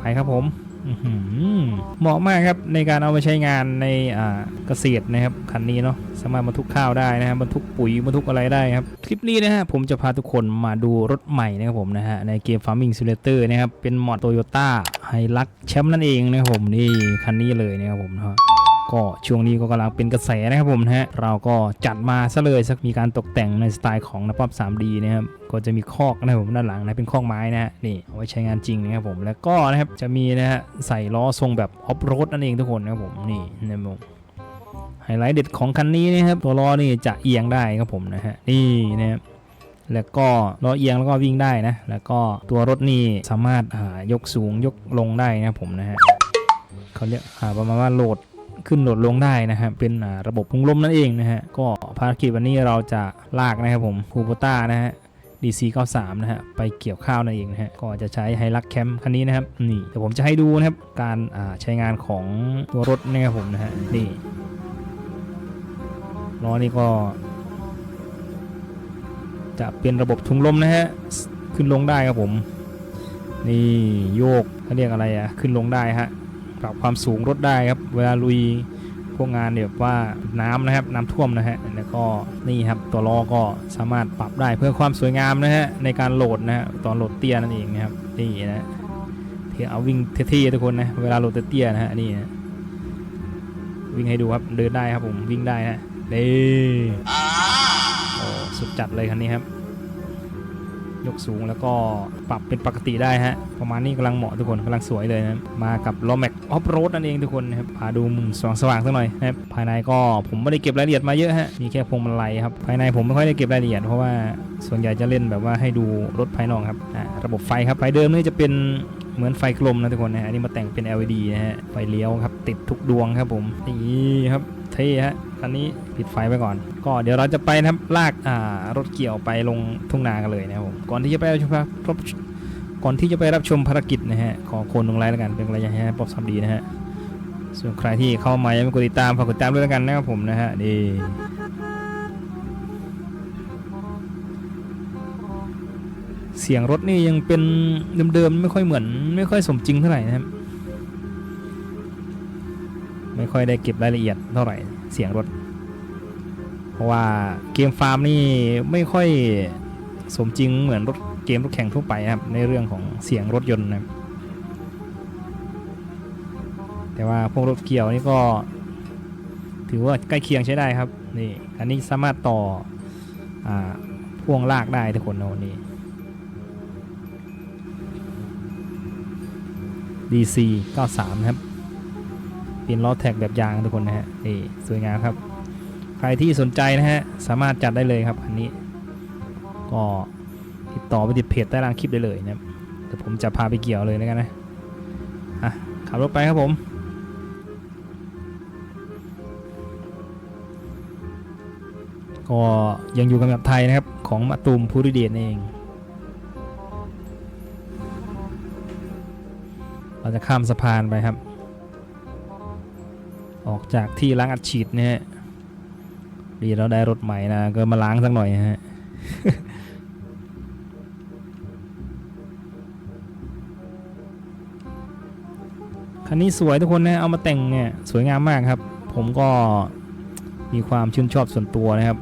ไปครับผมเหมาะมากครับในการเอาไปใช้งานในเกษตรนะครับคันนี้เนาะสามารถบรรทุกข้าวได้นะครับบรรทุกปุ๋ยบรรทุกอะไรได้ครับคลิปนี้นะฮะผมจะพาทุกคนมาดูรถใหม่นะครับผมนะฮะในเกม Farming Simulator นะครับเป็นมอด Toyota h i l u x แชมป์นั่นเองนะครับผมนี่คันนี้เลยนะครับผมเนาะ ก็ช่วงนี้ก็กำลังเป็นกระแสนะครับผมนะฮะเราก็จัดมาซะเลยสักมีการตกแต่งในสไตล์ของนปับ 3D นะครับก็จะมีคอกนะครับผมด้านหลังนะเป็นคอกไม้นะฮะนี่เอาไว้ใช้งานจริงนะครับผมแล้วก็นะครับจะมีนะฮะใส่ล้อทรงแบบออฟโรดนั่นเองทุกคนนะครับผมนี่นะครับผมไฮไลท์เด็ดของคันนี้นะครับตัวล้อนี่จะเอียงได้ครับผมนะฮะนี่นะครับแล้วก็ล้อเอียงแล้วก็วิ่งได้นะ แล้วก็ตัวรถนี่สามารถายกสูงยกลงได้นะครับผมนะฮะเขาเรียกอ่าประมาณว่าโหลด ขึ้นโหลดลงได้นะครับเป็นระบบพุงลมนั่นเองนะฮะก็ภารกิจวันนี้เราจะลากนะครับผมคูโบต้านะฮะ DC 93 นะฮะไปเกี่ยวข้าวนั่นเองนะฮะก็จะใช้ไฮลักแคมคันนี้นะครับนี่เดี๋ยวผมจะให้ดูนะครับการใช้งานของตัวรถนะครับผมนะฮะนี่ล้อนี่ก็ จะเป็นระบบถุงลมนะฮะขึ้นลงได้ครับผม นี่โยกเขาเรียกอะไรอะขึ้นลงได้ฮะ ปรับความสูงรถได้ครับ เวลาลุยพวกงานเนี่ยว่าน้ำนะครับน้ำท่วมนะฮะแล้วก็นี่ครับตัวล้อก็สามารถปรับได้เพื่อความสวยงามนะฮะในการโหลดนะฮะตอนโหลดเตี้ยนั่นเองนะครับนี่นะเที่เอาวิ่งเท่ๆทุกคนนะเวลาโหลดเตี้ยนะฮะนี่นะวิ่งให้ดูครับเดินได้ครับผมวิ่งได้ฮะนี่โอ้สุดจัดเลยคันนี้ครับ ยกสูงแล้วก็ปรับเป็นปกติได้ฮะประมาณนี้กำลังเหมาะทุกคนกำลังสวยเลยนะมากับล้อแม็กออฟโรดนั่นเองทุกคนนะครับพาดูมุมสว่างสว่างสักหน่อยนะครับภายในก็ผมไม่ได้เก็บรายละเอียดมาเยอะฮะมีแค่พวงมาลัยครับภายในผมไม่ค่อยได้เก็บรายละเอียดเพราะว่าส่วนใหญ่จะเล่นแบบว่าให้ดูรถภายนอกครับระบบไฟครับไฟเดิมนี่จะเป็น เหมือนไฟกลมนะทุกคนนะฮะอันนี้มาแต่งเป็น LED นะฮะไฟเลี้ยวครับ ติดทุกดวงครับผมนี่ครับเท่ฮะอันนี้ปิดไฟไปก่อน ก็เดี๋ยวเราจะไปนะครับลากอ่ารถเกี่ยวไปลงทุ่งนากันเลยนะครับผมก่อนที่จะไปรับชมครับก่อนที่จะไปรับชมภารกิจนะฮะขอคนลงไลน์แล้วกันเป็นกำลังใจให้ป๊อปซัมดีนะฮะส่วนใครที่เข้ามายังไม่กดติดตามฝากกดติดตามด้วยแล้วกันนะครับผมนะฮะนี่ เสียงรถนี่ยังเป็นเดิมๆไม่ค่อยเหมือน ไม่ค่อยสมจริงเท่าไหร่นะครับ ไม่ค่อยได้เก็บรายละเอียดเท่าไหร่เสียงรถ เพราะว่าเกมฟาร์มนี่ไม่ค่อยสมจริงเหมือนรถเกมรถแข่งทั่วไปครับในเรื่องของเสียงรถยนต์นะครับแต่ว่าพวกรถเกี่ยวนี่ก็ ถือว่าใกล้เคียงใช้ได้ครับนี่อันนี้สามารถต่ออพ่วงลากได้ทุกคนนะวันนี้ DC 93ครับ เป็นล้อแท็กแบบยางทุกคนนะฮะนี่สวยงามครับ ใครที่สนใจนะฮะ สามารถจัดได้เลยครับอันนี้ ก็ติดต่อไปที่เพจใต้ล่างคลิปได้เลยนะครับเดี๋ยวผมจะพาไปเกี่ยวเลยแล้วกันนะอะขับรถไปครับผมก็ยังอยู่กับแบบไทยนะครับ ของมาตูมภูริเดชเอง เราจะข้ามสะพานไปครับ ออกจากที่ล้างอัดฉีดเนี่ยฮะดีเราได้รถใหม่นะก็มาล้างสักหน่อยฮะคันนี้สวยทุกคนนะเอามาแต่งเนี่ยสวยงามมากครับ ผมก็มีความชื่นชอบส่วนตัวนะครับ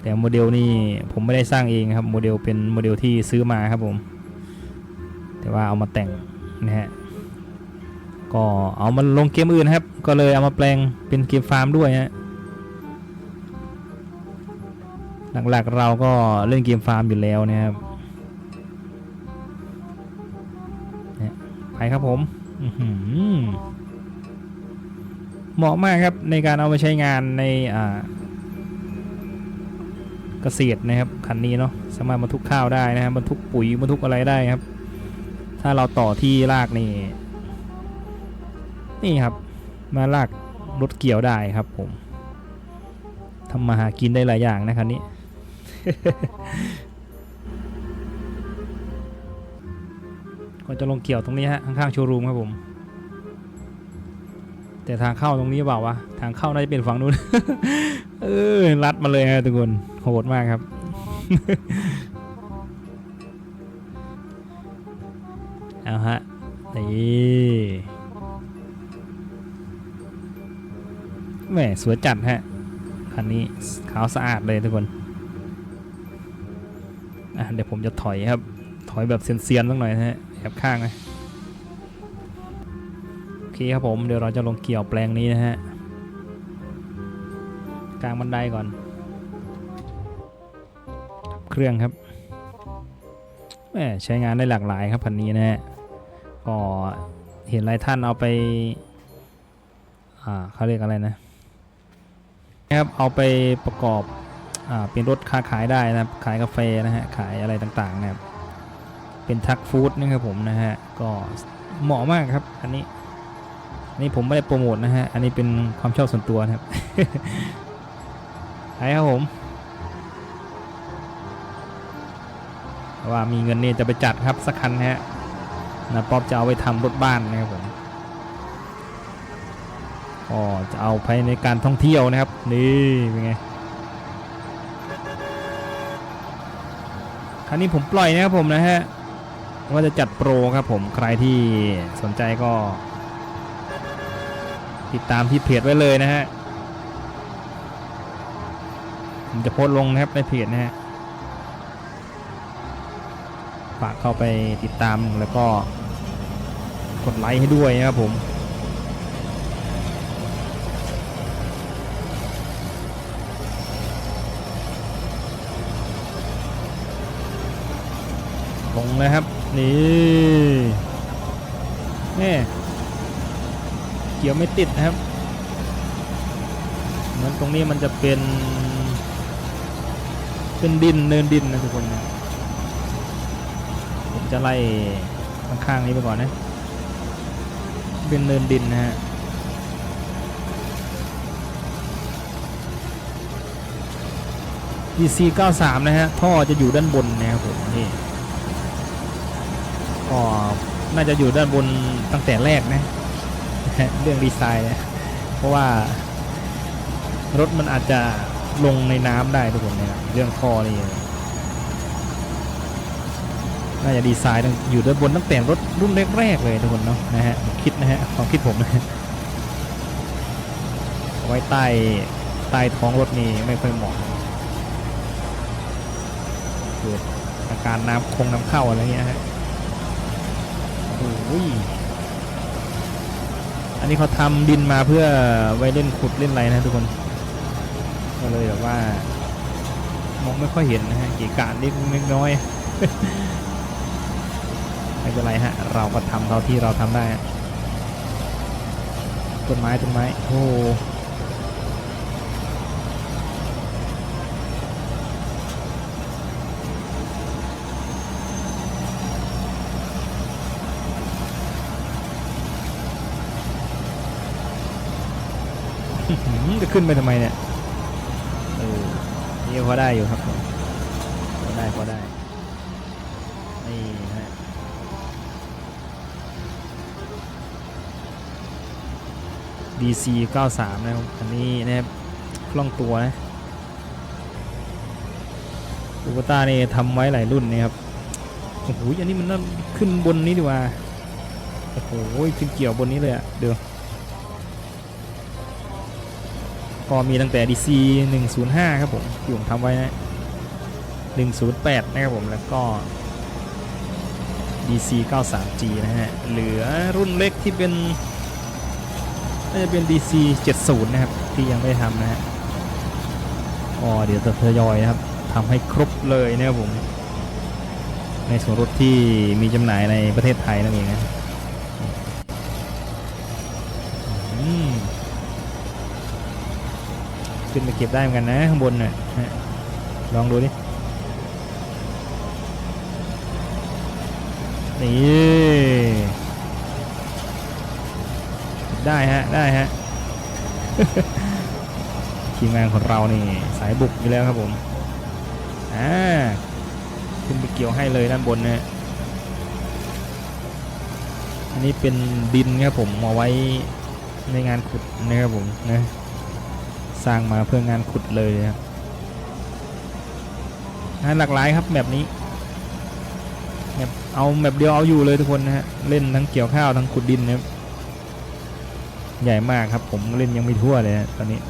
แต่โมเดลนี่ผมไม่ได้สร้างเองครับโมเดลเป็นโมเดลที่ซื้อมาครับผม แต่ว่าเอามาแต่งนะฮะก็เอามาลงเกมอื่นครับ ก็เลยเอามาแปลงเป็นเกมฟาร์มด้วยฮะหลักๆเราก็เล่นเกมฟาร์มอยู่แล้วนะครับนี่ไปครับผมอื้อหือเหมาะมากครับในการเอาไปใช้งานในอ่าเกษตรนะครับคันนี้เนาะสามารถบรรทุกข้าวได้นะครับบรรทุกปุ๋ยบรรทุกอะไรได้ครับ ถ้าเราต่อที่ลากนี่ นี่ครับ มาลากรถเกี่ยวได้ครับผมทำมาหากินได้หลายอย่างนะคันนี้ก็จะลงเกี่ยวตรงนี้ฮะข้างๆโชว์รูมครับผม แต่ทางเข้าตรงนี้เปล่าวะ ทางเข้าน่าจะเป็นฝั่งนู้น เออรัดมาเลยฮะทุกคน โหดมากครับ เอาฮะ นี่แหมสวยจัดฮะ คันนี้ขาวสะอาดเลยทุกคน อะเดี๋ยวผมจะถอยครับ ถอยแบบเซียนๆสักหน่อยนะฮะแอบข้างนะโอเคครับผมเดี๋ยวเราจะลงเกี่ยวแปลงนี้นะฮะ กลางบันไดก่อน เครื่องครับแหมใช้งานได้หลากหลายครับคันนี้นะฮะ ก็เห็นหลายท่านเอาไป อ่าเขาเรียกอะไรนะนะครับเอาไปประกอบอ่าเป็นรถค้าขายได้นะครับ ขายกาแฟนะฮะขายอะไรต่างๆนะครับ เป็นทักฟู้ดนะครับผมนะฮะก็เหมาะมากครับ อันนี้อันนี้ผมไม่ได้โปรโมทนะฮะอันนี้เป็นความชอบส่วนตัวนะครับไปครับผมว่ามีเงินนี่จะไปจัดครับสักคันฮะ นะป๊อบจะเอาไปทำรถบ้านนะครับผมก็จะเอาไปในการท่องเที่ยวนะครับ นี่เป็นไงคันนี้ผมปล่อยนะครับผมนะฮะว่าจะจัดโปรครับผมใครที่สนใจก็ ติดตามที่เพจไว้เลยนะฮะผมจะโพสต์ลงนะครับในเพจนะฮะฝากเข้าไปติดตามแล้วก็ กดไลค์ให้ด้วยนะครับผมลงเลยครับ นี่แม่เกี่ยวไม่ติดนะครับเหมือนตรงนี้มันจะเป็น เป็นดินเนินดินนะทุกคนนะผมจะไล่ข้างๆนี้ไปก่อนนะ เป็นเนินดินนะฮะ DC 93นะฮะ ท่อจะอยู่ด้านบนนะครับผมนี่ก็น่าจะอยู่ด้านบนตั้งแต่แรกนะเรื่องดีไซน์นะเพราะว่ารถมันอาจจะลงในน้ำได้ทุกคนนะครับเรื่องท่อนี่ น่าจะดีไซน์ตั้งอยู่ด้านบนตั้งแต่รถรุ่นแรกๆเลยทุกคนเนาะนะฮะคิดนะฮะความคิดผมนะฮะไว้ใต้ใต้ท้องรถนี่ไม่ค่อยเหมาะเกิดอาการน้ำคงน้ำเข้าอะไรเงี้ยฮะโอ้โหอันนี้เขาทำดินมาเพื่อไว้เล่นขุดเล่นอะไรนะทุกคนก็เลยแบบว่ามองไม่ค่อยเห็นนะฮะกี่กะนิดนิดน้อย เป็นไรฮะ เราก็ทำเท่าที่เราทำได้ต้นไม้ต้นไม้โอ้โหจะขึ้นไปทำไมเนี่ย เออนี่พอได้อยู่ครับพอได้พอได้ DC 93 นะครับ อันนี้นะครับกล้องตัวนะอูปต้านี่ทำไว้หลายรุ่นนะครับโอ้โหอันนี้มันน่าขึ้นบนนี้ดีกว่าโอ้โหขึ้นเกี่ยวบนนี้เลยอะเดี๋ยวก็มีตั้งแต่ DC 105 ครับผมที่ผมทำไว้นะ 108 นะครับผมแล้วก็ DC 93G นะฮะ เหลือรุ่นเล็กที่เป็น น่าจะเป็น DC 70 นะครับ ที่ยังไม่ทำนะฮะก็เดี๋ยวจะทยอยนะครับทำให้ครบเลยนะครับผม ในส่วนรถที่มีจำหน่ายในประเทศไทยนั่นเองนะขึ้นไปเก็บได้เหมือนกันนะข้างบนน่ะฮะลองดูดินี่ ได้ฮะได้ฮะทีมงานของเรานี่สายบุกอยู่แล้วครับผมอ่าขึ้นไปเกี่ยวให้เลยด้านบนนะฮะอันนี้เป็นดินครับผมมาไว้ในงานขุดนะครับผมนะสร้างมาเพื่องานขุดเลยนะครับงานหลากหลายครับแบบนี้แมปเอาแมปเดียวเอาอยู่เลยทุกคนนะฮะเล่นทั้งเกี่ยวข้าวทั้งขุดดินนะครับ ใหญ่มากครับ ผมเล่นยังไม่ทั่วเลยฮะตอนนี้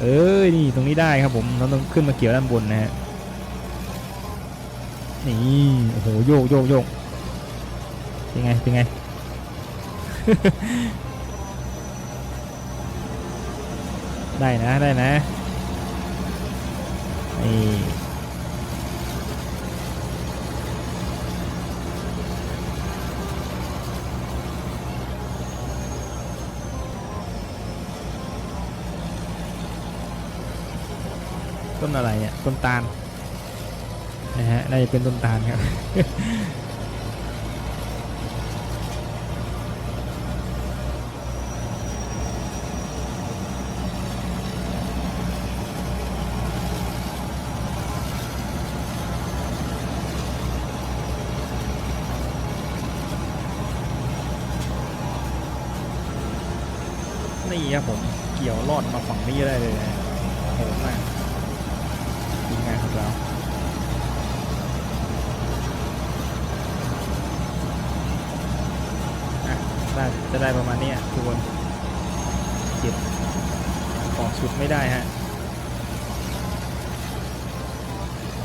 เอ้ยนี่ตรงนี้ได้ครับผมเราต้องขึ้นมาเกี่ยวด้านบนนะฮะนี่โอ้โหโยกโยกโยกเป็นไงเป็นไงได้นะได้นะนี่ ต้นอะไรเนี่ยต้นตาลนะฮะน่าจะเป็นต้นตาลครับนี่ครับผมเกี่ยวรอดมาฝั่งนี้ได้เลยนะโหดมากทีมงานของเรา อะได้จะได้ประมาณนี้ทุกคนเก็บของสุดไม่ได้ฮะ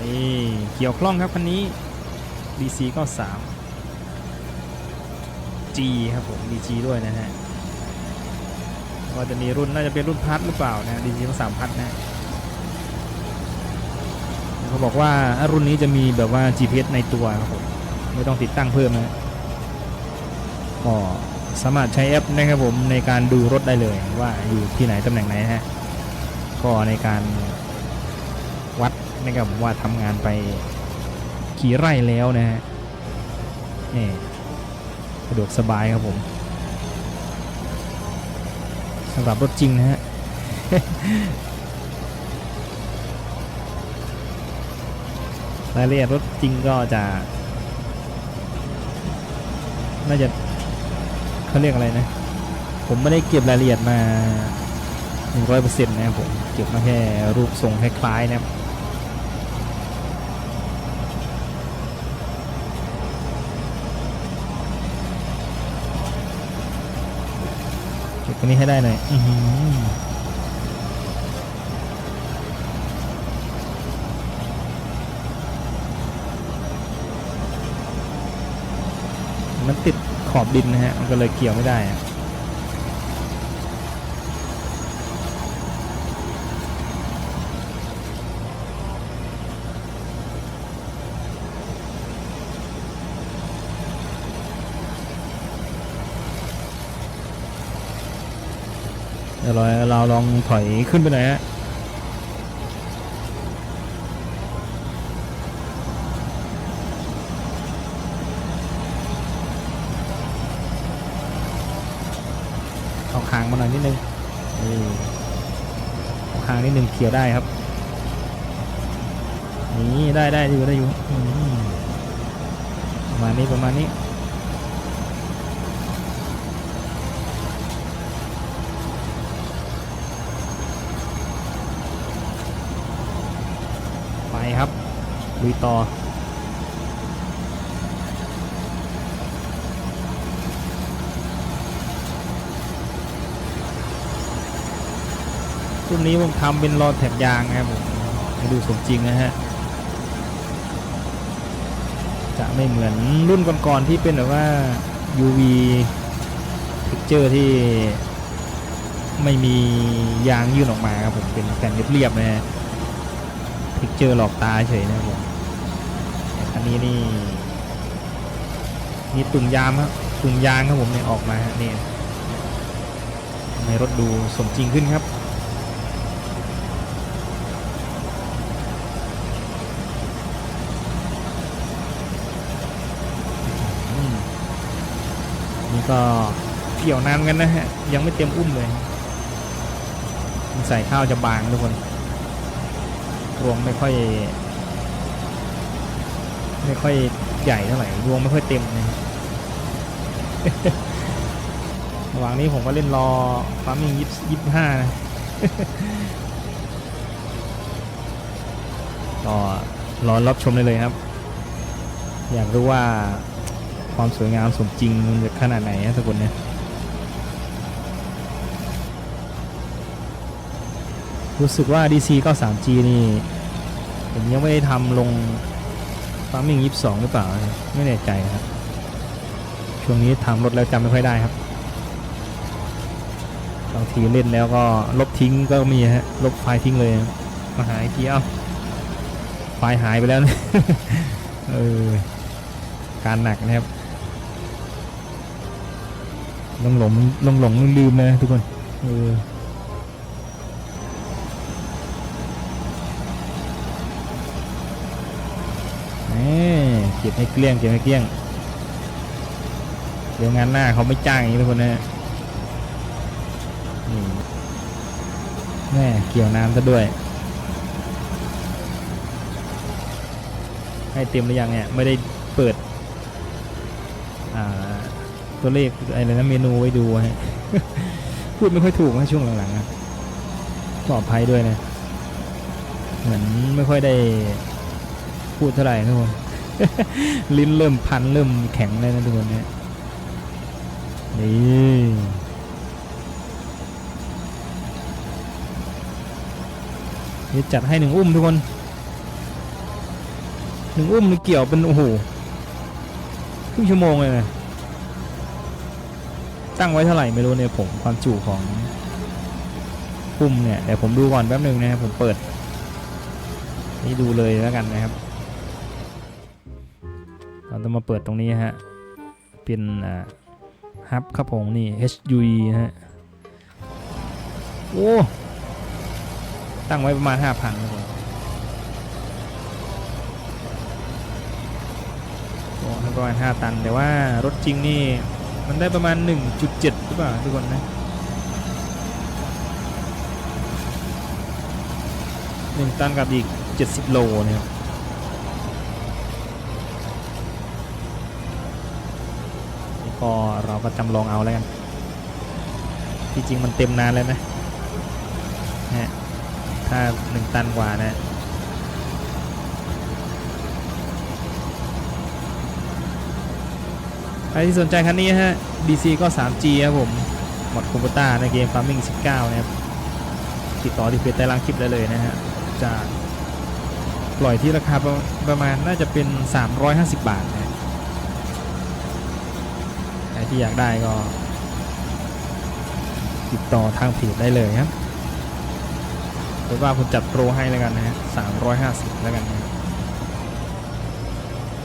นี่เกี่ยวคล่องครับคันนี้ DC 93 G ครับผม DG ด้วยนะฮะก็จะมีรุ่นน่าจะเป็นรุ่นพัดหรือเปล่านะดีจีทั้งสามพัดนะเขาบอกว่ารุ่นนี้จะมีแบบว่า GPS ในตัวครับผมไม่ต้องติดตั้งเพิ่มนะก็ สามารถใช้แอปนะครับผมในการดูรถได้เลยว่าอยู่ที่ไหนตำแหน่งไหนฮะก็ในการวัดนะครับว่าทำงานไปกี่ไร่แล้วนะฮะนี่สะดวกสบายครับผมสำหรับรถจริงนะฮะรายละเอียดรถจริงก็จะน่าจะ เขาเรียกอะไรนะ ผมไม่ได้เก็บรายละเอียดมา 100%นะครับผม เก็บมาแค่รูปทรงคล้ายๆนะครับเก็บตัวนี้ให้ได้หน่อยอือหือมันติด ขอบดินนะฮะ มันก็เลยเกี่ยวไม่ได้อะเดี๋ยวเราลองถอยขึ้นไปหน่อยฮะ เอาคางมาห น่อยนิดนึงนี่างนิดนึงเขียวได้ครับ นี่ได้ได้อยู่ได้อยู่ประมาณนี้ประมาณนี้ไปครับลุยต่อ รุ่นนี้ผมทำเป็นรอแถบยางนะครับผมให้ดูสมจริงนะฮะจะไม่เหมือนรุ่นก่อนๆที่เป็นแบบว่า UV picture ที่ไม่มียางยื่นออกมาครับผมเป็นแผ่นเรียบๆนะฮะ picture หลอกตาเฉยนะครับผมอันนี้นี่นี่ตุ่มยามครับตุ่มยางครับผมเนี่ยออกมาฮะนี่ในรถดูสมจริงขึ้นครับ ก็เกี่ยวนานกันนะฮะ ยังไม่เต็มอุ้มเลย ใส่ข้าวจะบางทุกคนรวงไม่ค่อย ไม่ค่อยใหญ่เท่าไหร่รวงไม่ค่อยเต็มนะระหว่างนี้ผมก็เล่นรอฟาร์มิงยี่ห้านะก็รอรับชมได้เลยครับ อยากรู้ว่า ความสวยงามสมจริงมันจะขนาดไหนนะทุกคนเนี่ยรู้สึกว่า DC 93G นี่ ผมยังไม่ได้ทำลง Farming 22 หรือเปล่า ไม่แน่ใจครับ ช่วงนี้ทำรถแล้วจำไม่ค่อยได้ครับบางทีเล่นแล้วก็ลบทิ้งก็มีฮะ ลบไฟล์ทิ้งเลยมาหาอีกทีเอ้าไฟล์หายไปแล้วนะเออ การหนักนะครับ ลงหลงลงหลงลืมนะทุกคนเออเก็บให้เกลี้ยงเก็บให้เกลี้ยงเดี๋ยวงานหน้าเขาไม่จ้างอย่างนี้ทุกคนนะนี่แม่เกี่ยวน้ำซะด้วย ให้เต็มหรือยังเนี่ยไม่ได้เปิด ตัวเลขอะไรนะเมนูไว้ดูฮะพูดไม่ค่อยถูกนะช่วงหลังๆนะขออภัยด้วยนะ เหมือนไม่ค่อยได้พูดเท่าไหร่ทุกคนลิ้นเริ่มพันเริ่มแข็งเลยนะทุกคนเนี่ยนี่จัดให้หนึ่งอุ้มทุกคนหนึ่งอุ้มนี่เกี่ยวเป็นโอ้โหครึ่งชั่วโมงเลยนะ ตั้งไว้เท่าไหร่ไม่รู้เนี่ยผมความจุของอุ้มเนี่ยเดี๋ยวผมดูก่อนแป๊บหนึ่งนะครับผมเปิด นี่ดูเลยแล้วกันนะครับ เราต้องมาเปิดตรงนี้ฮะเป็นอ่าฮับครับผมนี่ HUE นะฮะโอ้ตั้งไว้ประมาณ 5,000ครับผมโอ้ให้ประมาณ 5 ตัน แต่ว่ารถจริงนี่ มันได้ประมาณ 1.7หรือเปล่าทุกคนนะ1ตันกับอีก 70 โลนะครับนี่ก็เราก็จำลองเอาแล้วกัน ที่จริงมันเต็มนานแล้วนะฮะถ้าหนึ่งตันกว่านะ ใครที่สนใจคันนี้ฮะ DC ก็ 3G ครับผมหมดคูปต้าในเกม Farming 19 นะครับ ติดต่อที่เพจใต้ล่างคลิปได้เลยนะฮะจะปล่อยที่ราคาประประมาณน่าจะเป็น 350 บาทนะใครที่อยากได้ก็ ติดต่อทางเพจได้เลยครับหรือว่าผมจัดโปรให้แล้วกันนะฮะสามร้อยห้าสิบแล้วกันนะ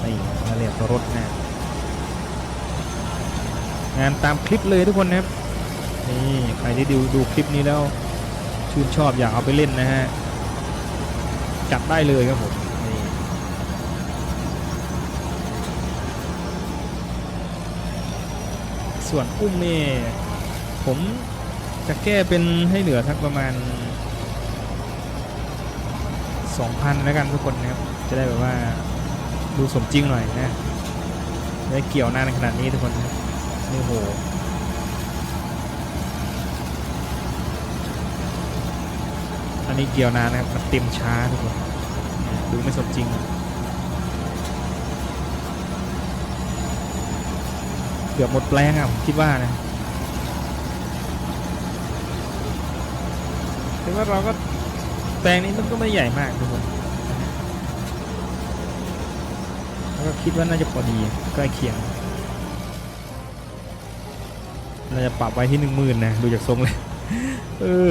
นี่มาเรียกรถนะ งานตามคลิปเลยทุกคนนะครับนี่ใครที่ดูดูคลิปนี้แล้วชื่นชอบอยากเอาไปเล่นนะฮะจัดได้เลยครับผมนี่ส่วนอุ้มนี่ผมจะแก้เป็นให้เหลือทักประมาณ 2,000แล้วกันทุกคนนะครับจะได้แบบว่าดูสมจริงหน่อยนะได้เกี่ยวนานขนาดนี้ทุกคนนะ นี่โหอันนี้เกี่ยวนานนะครับ มันเต็มช้าทุกคนดูไม่สมจริง เกือบหมดแปลงอะผมคิดว่านะแต่ว่าเราก็แปลงนี้มันก็ไม่ใหญ่มากทุกคนแล้วก็คิดว่าน่าจะพอดีใกล้เคียง เราจะปรับไว้ที่หนึ่งหมื่นนะ ดูจากทรงเลยเออ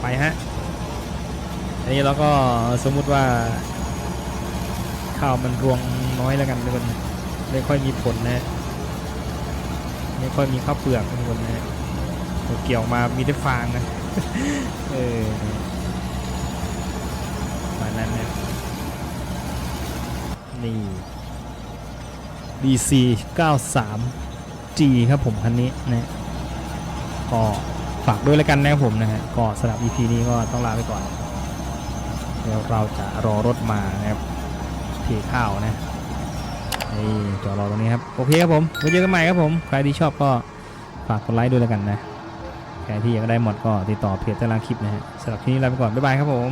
ไปฮะอันนี้เราก็สมมุติว่า ข้าวมันรวงน้อยแล้วกันทุกคนไม่ค่อยมีผลนะ ไม่ค่อยมีข้าวเปลือกทุกคนนะเกี่ยวมามีแต่ฟางนะเออประมาณนั้นนะนี่ DC 93 G ครับผมคันนี้นะก็ฝากด้วยแล้วกันนะครับผมนะฮะก็สำหรับ EP นี้ก็ต้องลาไปก่อน เดี๋ยวเราจะรอรถมานะครับเทข้าวนะนี่จอดรอตรงนี้ครับ โอเคครับผมไว้เจอกันใหม่ครับผม ใครที่ชอบก็ฝากกดไลค์ด้วยแล้วกันนะ ใครที่อยากได้หมดก็ติดต่อเพจต้ล่างคลิปนะฮะสำหรับที่นี้ลาไปก่อน บ๊ายบายครับผม